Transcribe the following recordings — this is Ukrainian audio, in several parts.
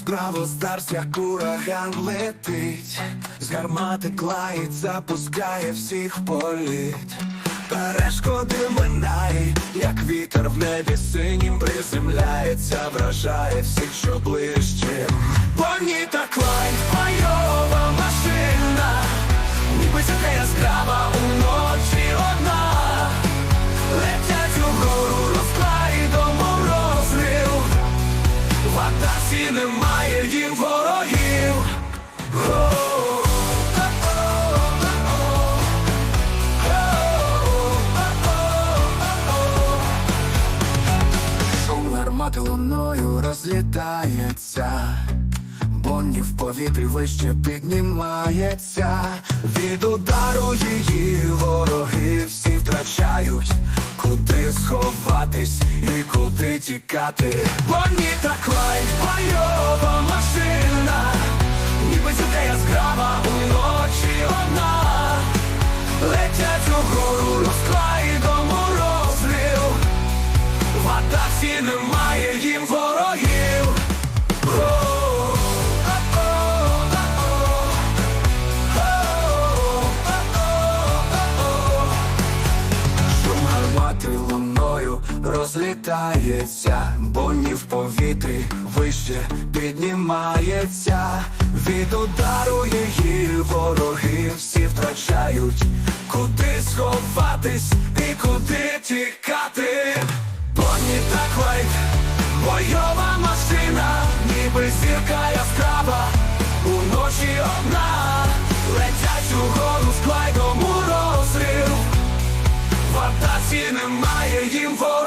Браво Старс, як ураган летить, з гармати клаїть, запускає всіх політ. Перешкоди минає, як вітер в небі синім приземляється, вражає всіх, що ближче. Боніта Клайд, В атаці немає їм ворогів. Шум гармати луною розлітається Бонні в повітрі вище піднімається. Від удару її вороги тікати. Бо та Клайд, бойова машина Ніби сюди яскрава уночі розлітається, Бонні в повітрі вище піднімається. Від удару її вороги всі втрачають, куди сховатись і куди тікати. Бонні та Клайд, бойова машина, ніби зірка яскрава, уночі одна, летять угору з Клайдом у розрив. В атаці немає їм ворогів.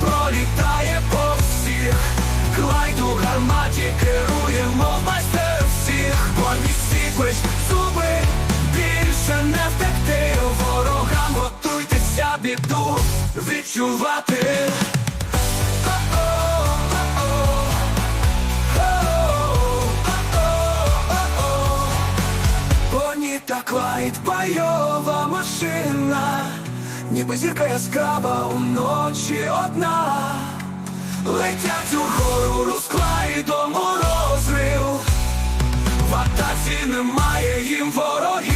Пролітає по всіх. Клайд у гарматі керує, мов майстер всіх. Бомбі сіквич, зуби, більше не втекти. Ворогам готуйтеся біду відчувати. Бонні та Клайд, бойова машина, ніби зірка яскрава уночі одна. Летять угору розклаїдом до розрив, в атаці немає їм ворогів.